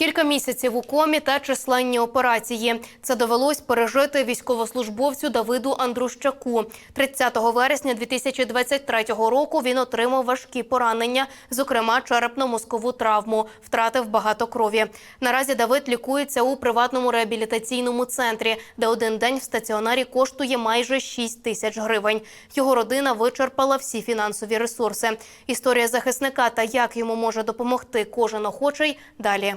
Кілька місяців у комі та численні операції. Це довелось пережити військовослужбовцю Давиду Андрущаку. 30 вересня 2023 року він отримав важкі поранення, зокрема черепно-мозкову травму, втратив багато крові. Наразі Давид лікується у приватному реабілітаційному центрі, де один день в стаціонарі коштує майже 6 тисяч гривень. Його родина вичерпала всі фінансові ресурси. Історія захисника та як йому може допомогти кожен охочий далі.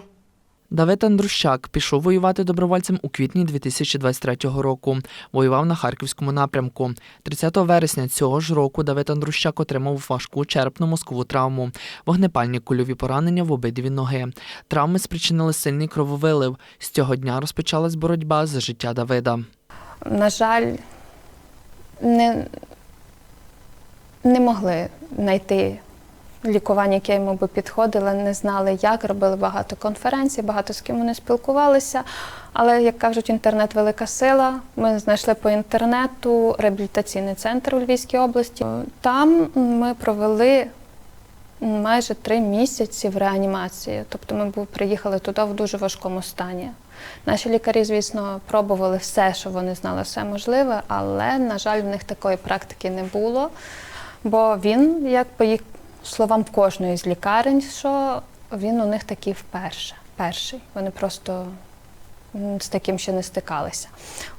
Давид Андрущак пішов воювати добровольцем у квітні 2023 року. Воював на харківському напрямку. 30 вересня цього ж року Давид Андрущак отримав важку черепно-мозкову травму, вогнепальні кульові поранення в обидві ноги. Травми спричинили сильний крововилив. З цього дня розпочалась боротьба за життя Давида. на жаль, не, не могли знайти лікування, яке йому би підходило, не знали, як, робили багато конференцій, багато з ким вони спілкувалися. Але, як кажуть, інтернет велика сила. Ми знайшли по інтернету реабілітаційний центр у Львівській області. Там ми провели майже три місяці в реанімації. Тобто ми приїхали туди в дуже важкому стані. Наші лікарі, звісно, пробували все, що вони знали, все можливе, але, на жаль, в них такої практики не було. Бо він, як по їх словам кожної з лікарень, що він у них такий вперше. Перший. Вони просто з таким ще не стикалися.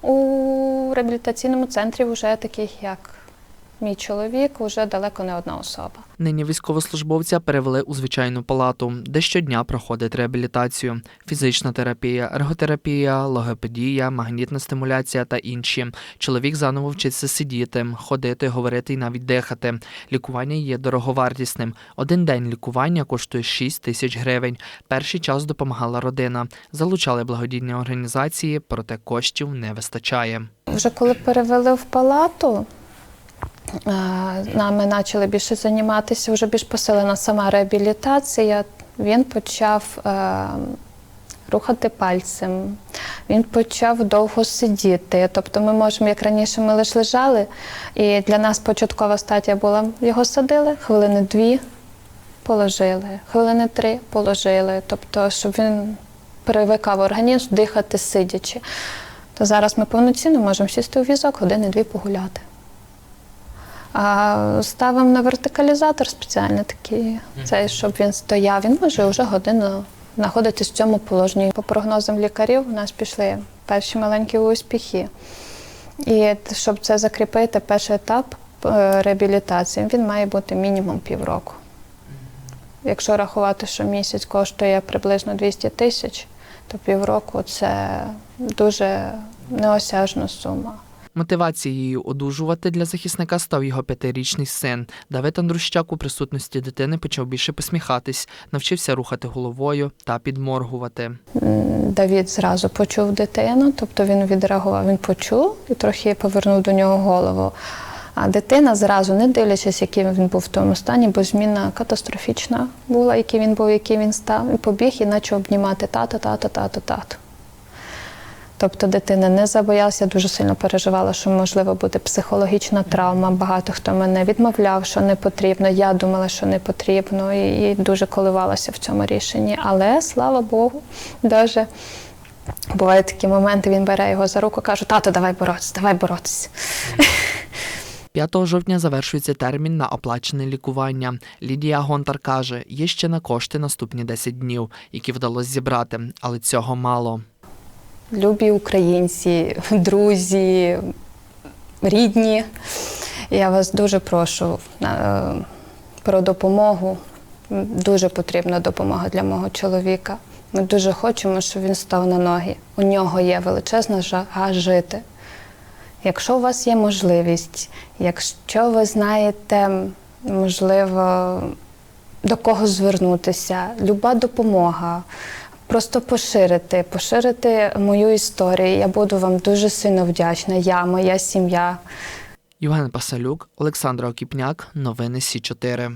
У реабілітаційному центрі вже таких, як мій чоловік, вже далеко не одна особа. Нині військовослужбовця перевели у звичайну палату, де щодня проходить реабілітацію, фізична терапія, ерготерапія, логопедія, магнітна стимуляція та інші. Чоловік заново вчиться сидіти, ходити, говорити і навіть дихати. Лікування є дороговартісним. Один день лікування коштує 6 тисяч гривень. Перший час допомагала родина. Залучали благодійні організації, проте коштів не вистачає. Вже коли перевели в палату, нами почали більше займатися, вже більш посилена сама реабілітація. Він почав е, рухати пальцем, він почав довго сидіти. Тобто ми можемо, як раніше, ми лише лежали, і для нас початкова стадія була, його садили, хвилини дві положили, хвилини три положили. Тобто, щоб він привикав організм дихати сидячи. То зараз ми повноцінно можемо сісти у візок, години-дві погуляти. А ставимо на вертикалізатор спеціально такий, цей, щоб він стояв. Він може вже годину знаходитись в цьому положенні. По прогнозам лікарів у нас пішли перші маленькі успіхи. І щоб це закріпити, перший етап е, реабілітації, він має бути мінімум півроку. Якщо рахувати, що місяць коштує приблизно 200 тисяч, то півроку це дуже неосяжна сума. Мотивацією одужувати для захисника став його п'ятирічний син. Давид Андрущак у присутності дитини почав більше посміхатись, навчився рухати головою та підморгувати. Давід зразу почув дитину, тобто він відреагував, він почув і трохи повернув до нього голову. А дитина зразу, не дивлячись, яким він був в тому стані, бо зміна катастрофічна була, який він був, який він став, і побіг і почав обнімати тато, тато, тато, тато. Тобто дитина не забоялася, дуже сильно переживала, що можливо буде психологічна травма. Багато хто мене відмовляв, що не потрібно. Я думала, що не потрібно, і, і дуже коливалася в цьому рішенні. Але слава Богу, даже бувають такі моменти, він бере його за руку, каже: тато, давай боротися, давай боротися. 5 жовтня завершується термін на оплачене лікування. Лідія Гонтар каже, є ще на кошти наступні 10 днів, які вдалося зібрати, але цього мало. Любі українці, друзі, рідні. Я вас дуже прошу е, про допомогу. Дуже потрібна допомога для мого чоловіка. Ми дуже хочемо, щоб він став на ноги. У нього є величезна жага жити. Якщо у вас є можливість, якщо ви знаєте, можливо, до кого звернутися, люба допомога, просто поширити, поширити мою історію. Я буду вам дуже сильно вдячна. Я, моя сім'я. Євген Пасалюк, Олександра Окіпняк, новини Сі 4